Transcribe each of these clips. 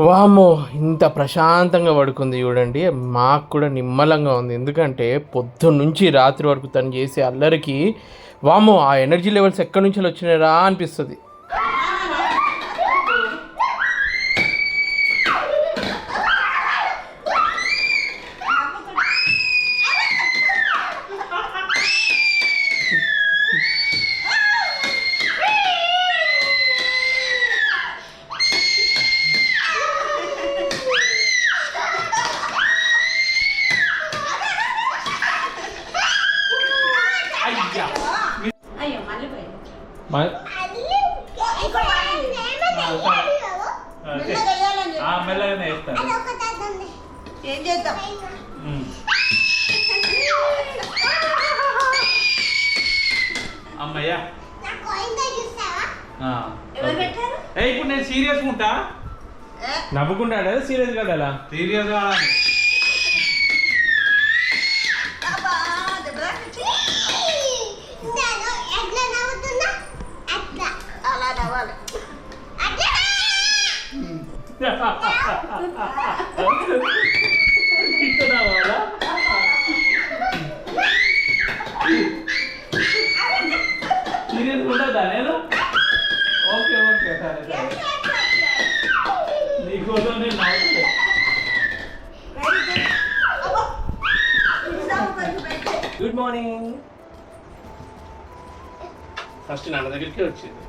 వామ్మో ఇంత ప్రశాంతంగా పడుకుంది చూడండి. మాకు కూడా నిమ్మలంగా ఉంది. ఎందుకంటే పొద్దున్న నుంచి రాత్రి వరకు తను చేసే అల్లరికి వామ్మో ఆ ఎనర్జీ లెవెల్స్ ఎక్కడి నుంచి వచ్చినారా అనిపిస్తుంది. మెల్లగానే వేస్తారు ఏం చేద్దాం? అమ్మయ్యా. ఆ, ఎవరు ఓకే. పెట్టారు? ఏ ఇప్పుడు నేను సీరియస్ ఉంటా? నవ్వుకుంటాడా? సీరియస్ కదా సీరియస్గా సీరియస్ ఉండదా నేను ఓకే ఓకే సరే సరే నీకోసం నేను నవ్వుతా. వెరీ గుడ్ అబ్బో ఇస్తాము కొంచెం పెట్టే గుడ్ మార్నింగ్ ఫస్ట్ నాన్న దగ్గరికి వచ్చింది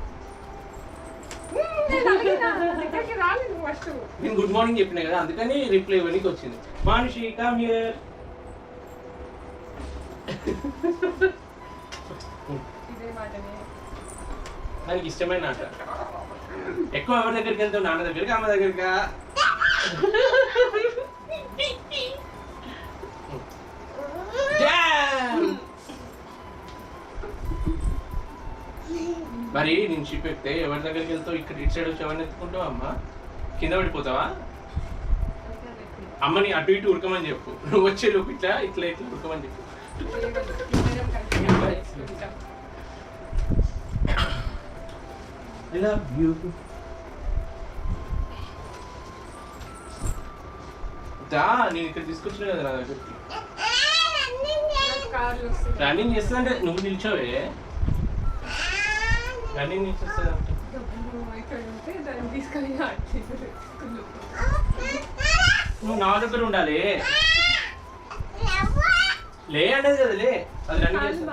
నేను గుడ్ మార్నింగ్ చెప్పిన కదా అందుకని రిప్లై ఇవ్వడానికి వచ్చింది. మానుషి కమ్ హియర్ దానికి ఇష్టమైన ఆట. ఎక్కువ ఎవరి దగ్గరికి వెళ్తావు? నాన్న దగ్గరికి అమ్మ దగ్గరికా! మరి నేను షిప్ ఎక్కితే ఎవరి దగ్గరికి వెళ్తావు? ఇక్కడ ఇటు సైడ్ వచ్చి ఎవరిని ఎత్తుకుంటావు అమ్మ? కింద పడిపోతావా? అమ్మని అటు ఇటు ఉరకమని చెప్పు. నువ్వు వచ్చే లోపు ఇట్లా ఇట్లా ఇట్లా ఉరకమని చెప్పు. I love you. దా నేను ఇక్కడ తీసుకొచ్చిన కదా నా దగ్గరికి. రన్నింగ్ చేస్తుందంటే నువ్వు నిల్చోవే. రన్నింగ్ నిల్చొస్తుందంటే నువ్వు నా దగ్గర ఉండాలి. లే అనేది కదా లే. అది రన్నింగ్ చేస్తా.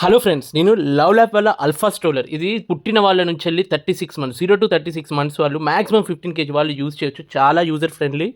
హలో ఫ్రెండ్స్ నేను లవ్ ల్యాప్ వల్ల అల్ఫా స్టోలర్ ఇది పుట్టిన వాళ్ళ నుంచి వెళ్ళి thirty six months zero to thirty six months వాళ్ళు మాక్సిమం ఫిఫ్టీన్ కేజీ వాళ్ళు యూజ్ చేయొచ్చు. చాలా యూజర్ ఫ్రెండ్లీ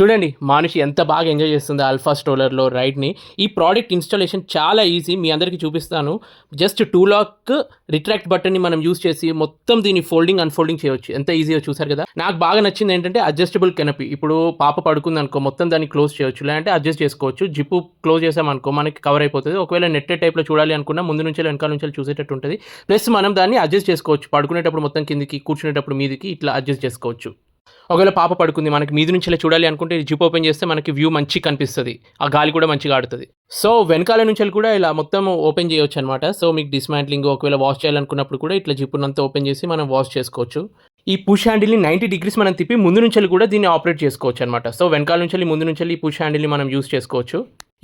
చూడండి మానుషి ఎంత బాగా ఎంజాయ్ చేస్తుంది అల్ఫా స్టోలర్లో రైడ్ని ఈ ప్రోడక్ట్ ఇన్స్టాలేషన్ చాలా ఈజీ మీ అందరికీ చూపిస్తాను. జస్ట్ టూ లాక్ రిట్రాక్ట్ బటన్ని మనం యూజ్ చేసి మొత్తం దీన్ని ఫోల్డింగ్ అన్ఫోల్డింగ్ చేయొచ్చు. ఎంత ఈజీగా చూసారు కదా? నాకు బాగా నచ్చింది ఏంటంటే అడ్జస్టబుల్ కెనపీ ఇప్పుడు పాప పడుకుంది అనుకో మొత్తం దాన్ని క్లోజ్ చేయొచ్చు. లేదంటే అడ్జస్ట్ చేసుకోవచ్చు. జిప్పు క్లోజ్ చేసామనుకో మనకి కవర్ అయిపోతుంది. ఒకవేళ నెట్టే టైప్లో చూడాలి అనుకున్నా ముందు నుంచి వెనకాల నుంచి చూసేటట్టు ఉంటుంది. ప్లస్ మనం దాన్ని అడ్జస్ట్ చేసుకోవచ్చు. పడుకునేటప్పుడు మొత్తం కిందికి కూర్చునేటప్పుడు మీదికి ఇట్లా అడ్జస్ట్ చేసుకోవచ్చు. ఒకవేళ పాప పడుకుంది మనకి మీది నుంచి ఇలా చూడాలి అనుకుంటే జిప్ ఓపెన్ చేస్తే మనకి వ్యూ మంచిగా కనిపిస్తుంది. ఆ గాలి కూడా మంచిగా ఆడుతుంది. సో వెనకాల నుంచి కూడా ఇలా మొత్తం ఓపెన్ చేయొచ్చు అనమాట సో మీకు డిస్మాంట్లింగ్ ఒకవేళ వాష్ చేయాలనుకున్నప్పుడు కూడా ఇట్లా జిప్పునంతా ఓపెన్ చేసి మనం వాష్ చేసుకోవచ్చు. ఈ పుష్ హ్యాండిల్ని నైంటీ డిగ్రీస్ మనం తిప్పి ముందు నుంచి కూడా దీన్ని ఆపరేట్ చేసుకోవచ్చు అనమాట సో వెనకాల నుంచి ముందు నుంచి ఈ పుష్ హ్యాండిల్ని మనం యూస్ చేసుకోవచ్చు.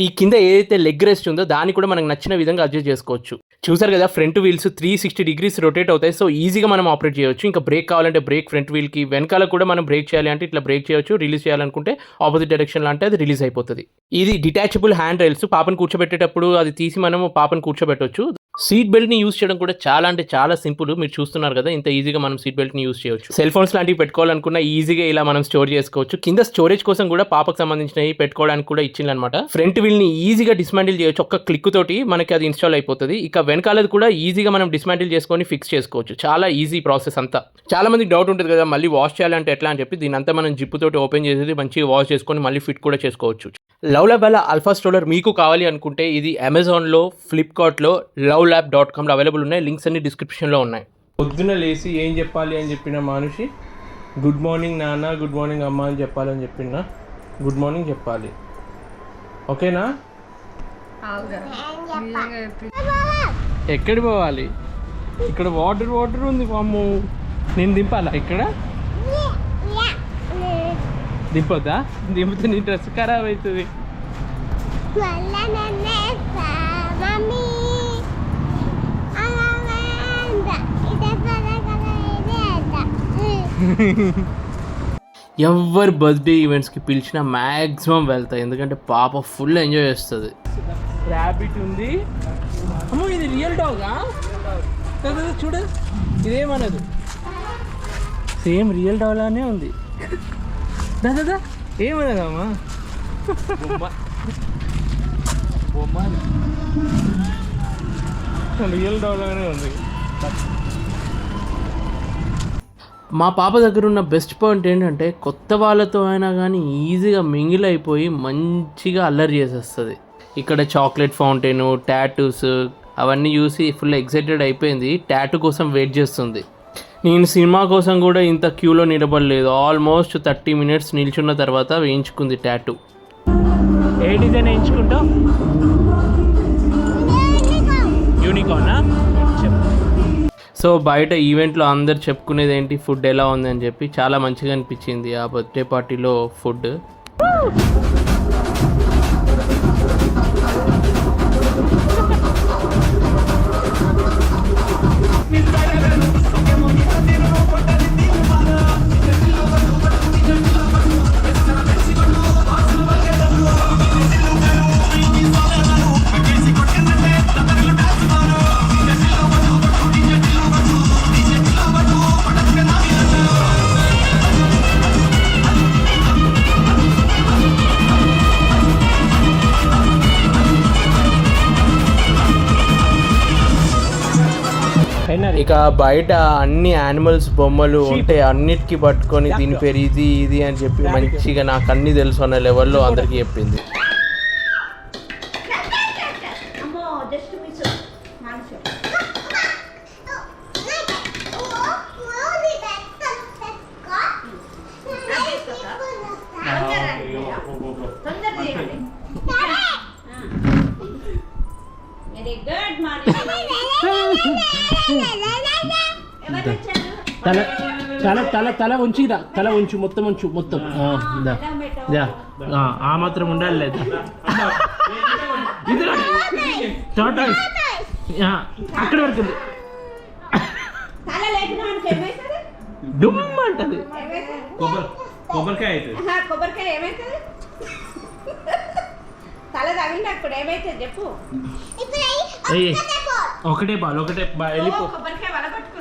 ఈ కింద ఏదైతే లెగ్ రెస్ట్ ఉందో దాన్ని కూడా మనకు నచ్చిన విధంగా అడ్జస్ట్ చేసుకోవచ్చు. చూసారు కదా front wheels three sixty degrees rotate అవుతాయి. సో ఈజీగా మనం ఆపరేట్ చేయొచ్చు ఇంకా బ్రేక్ కావాలంటే బ్రేక్ ఫ్రంట్ వీల్కి వెనకాల కూడా మనం బ్రేక్ చేయాలి అంటే ఇట్లా బ్రేక్ చేయవచ్చు. రిలీజ్ చేయాలనుకుంటే ఆపోజిట్ డైరెక్షన్ అంటే అది రిలీజ్ అయిపోతుంది. ఇది డిటాచబుల్ హ్యాండ్ రైల్స్ పాపను కూర్చోబెట్టేటప్పుడు అది తీసి మనము పాపను కూర్చోబెట్టవచ్చు సీట్ బెల్ట్ని యూస్ చేయడం కూడా చాలా అంటే చాలా సింపుల్. మీరు చూస్తున్నారు కదా ఇంత ఈజీగా మనం సీట్ బెల్ట్ని యూస్ చేయొచ్చు. సెల్ ఫోన్స్ లాంటివి పెట్టుకోవాలనుకున్న ఈజీగా ఇలా మనం స్టోర్ చేసుకోవచ్చు. కింద స్టోరేజ్ కోసం కూడా పాపకు సంబంధించినవి పెట్టుకోవడానికి కూడా ఇచ్చిందనమాట ఫ్రంట్ వీల్ని ఈజీగా డిస్మాండిల్ చేయొచ్చు. ఒక్క క్లిక్ తోటి మనకి అది ఇన్స్టాల్ అయిపోతుంది. ఇక వెనకాలది కూడా ఈజీగా మనం డిస్మాండిల్ చేసుకొని ఫిక్స్ చేసుకోవచ్చు. చాలా ఈజీ ప్రాసెస్ అంతా. చాలా మందికి డౌట్ ఉంటుంది కదా మళ్ళీ వాష్ చేయాలంటే ఎట్లా అని చెప్పి దీని అంతా మనం జిప్ తోటి ఓపెన్ చేసేది మంచిగా వాష్ చేసుకొని మళ్ళీ ఫిట్ కూడా చేసుకోవచ్చు. లవ్ ల్యాబ్ వల్ల అల్ఫా స్టోలర్ మీకు కావాలి అనుకుంటే ఇది అమెజాన్లో ఫ్లిప్కార్ట్లో లవ్ ల్యాబ్ డాట్ కామ్లో అవైలబుల్ ఉన్నాయి. లింక్స్ అన్ని డిస్క్రిప్షన్లో ఉన్నాయి. పొద్దున లేచి ఏం చెప్పాలి అని చెప్పిన మనిషి గుడ్ మార్నింగ్ నాన్న గుడ్ మార్నింగ్ అమ్మ అని చెప్పాలని చెప్పిన గుడ్ మార్నింగ్ చెప్పాలి. ఓకేనా? ఎక్కడికి పోవాలి? ఇక్కడ వాటర్ వాటర్ ఉంది మాము నేను దింపాలా? ఇక్కడ? దింపొద్దా? దింపితే నీ డ్రెస్ ఖరాబ్ అవుతుంది ఎవరు బర్త్డే ఈవెంట్స్కి పిలిచినా మ్యాక్సిమం వెళ్తాయి. ఎందుకంటే పాప ఫుల్ ఎంజాయ్ చేస్తుంది. ర్యాబిట్ ఉంది. అమ్మో ఇది రియల్ డాగా చూడు. ఇదేమనదు సేమ్ రియల్ డాగ్ లానే ఉంది. రియల్ ఉంది. మా పాప దగ్గర ఉన్న బెస్ట్ పాయింట్ ఏంటంటే కొత్త వాళ్ళతో అయినా కానీ ఈజీగా మింగిల్ అయిపోయి మంచిగా అల్లరి చేసేస్తుంది. ఇక్కడ చాక్లెట్ ఫౌంటైన్ టాటూస్ అవన్నీ చూసి ఫుల్ ఎక్సైటెడ్ అయిపోయింది. టాటూ కోసం వెయిట్ చేస్తుంది. నేను సినిమా కోసం కూడా ఇంత క్యూలో నిలబడలేదు. ఆల్మోస్ట్ థర్టీ మినిట్స్ నిల్చున్న తర్వాత వేయించుకుంది టాటూ. ఏ డిజైన్ వేయించుకుంటావు? యూనికార్నా సో బయట ఈవెంట్లో అందరు చెప్పుకునేది ఏంటి? ఫుడ్ ఎలా ఉంది అని చెప్పి చాలా మంచిగా అనిపించింది ఆ బర్త్డే పార్టీలో ఫుడ్. ఇక బయట అన్ని యానిమల్స్ బొమ్మలు ఉంటే అన్నిటికీ పట్టుకొని దీని పేరు ఇది ఇది అని చెప్పి మంచిగా నాకు అన్ని తెలుసు అన్న లెవెల్లో అందరికీ చెప్పింది. గుడ్ మార్నింగ్ ఎవరు తల తల తల తల ఉంచిరా తల ఉంచు మొత్తం ఉంచు మొత్తం. ఆ, మాత్రం ఉండాలి లేదా? టోటల్స్ అక్కడ వరకు డుమ్ అంటది. కొబ్బరి కొబ్బరికాయ అవుతుంది కొబ్బరికాయ ఏమవుతుంది తల చెప్పు. ఒకటే బాల్ ఒకటే బా వెళ్ళిపో. కొబ్బరికాయ ఏయ్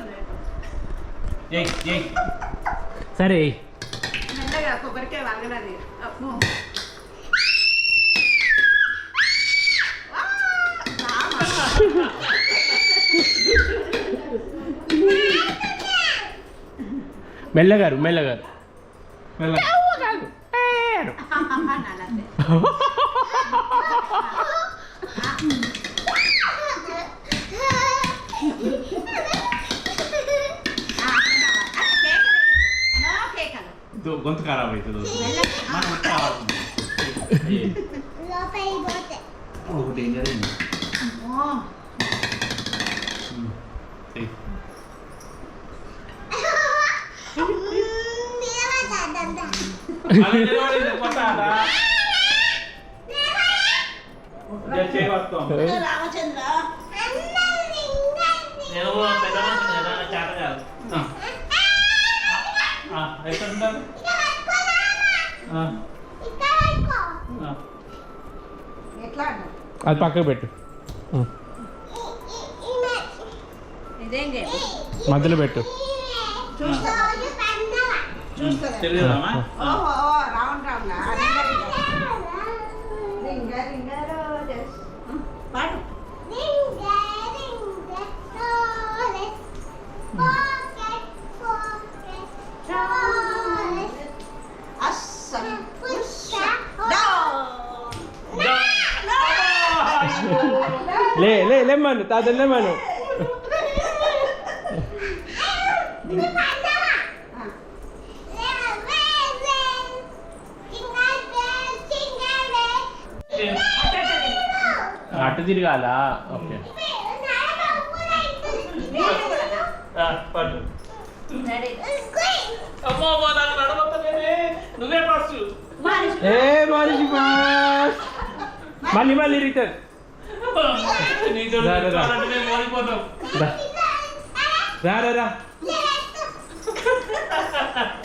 సరే. కొబ్బరికాయ వలగనది. వా, రామ. మెల్లగారు. మెల్లగారు వెళ్ళ నాలంతే. ఆ, అక్కడ ఆ, కేకలు వేయకు. నో కేకలు. దో- గొంతు ఖరాబ్ అవుతుంది. మనం కావాలి ఒకటి ఏం జరిగింది అమ్మో. ఏయ్. అలా నిలబడింది, కొట్టాలా? జర చేయి పట్టుకో. రామచంద్ర నేను పెద్ద చేత కాదు. ఎక్కడ ఉంటారు? అది పక్కకు పెట్టు. మధ్యలో పెట్టు. చూస్తా లే లే లేమ్మను తాతను లేమ్మను. అటు తిరగాల? ఓకే. నువ్వే ఏ మనిషి మళ్ళీ మళ్ళీ రిటర్న్ రా, రా, రా. కూర్చోవాలంటే మేము ఓడిపోతాం రా రా రా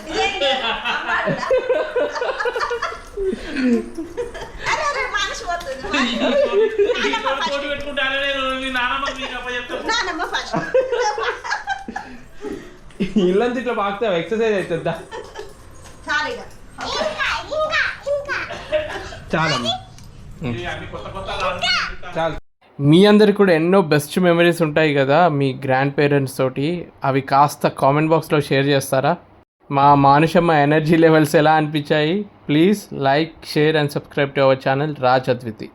ఇదేంటి? అరే, అరే, మనిషి పోతుంది. నీతో పోటీ పెట్టుకుంటానే నేను మీ నాన్నమ్మ మీకు అప్పచెప్తాను నానమ్మ ఫస్ట్ ఇల్లంతా ఇట్లా బాగుతావు ఎక్సర్సైజ్ అవుతుందా చాలు ఇక. చాలా ఇవి అన్ని కొత్త కొత్త రాళ్ళు. చాలు మీ అందరికి కూడా ఎన్నో బెస్ట్ మెమరీస్ ఉంటాయి కదా మీ గ్రాండ్ పేరెంట్స్ తోటి. అవి కాస్త కామెంట్ బాక్స్లో షేర్ చేస్తారా? మా మానుషమ్మ ఎనర్జీ లెవెల్స్ ఎలా అనిపించాయి? Please like share and subscribe to our channel Raj Advithi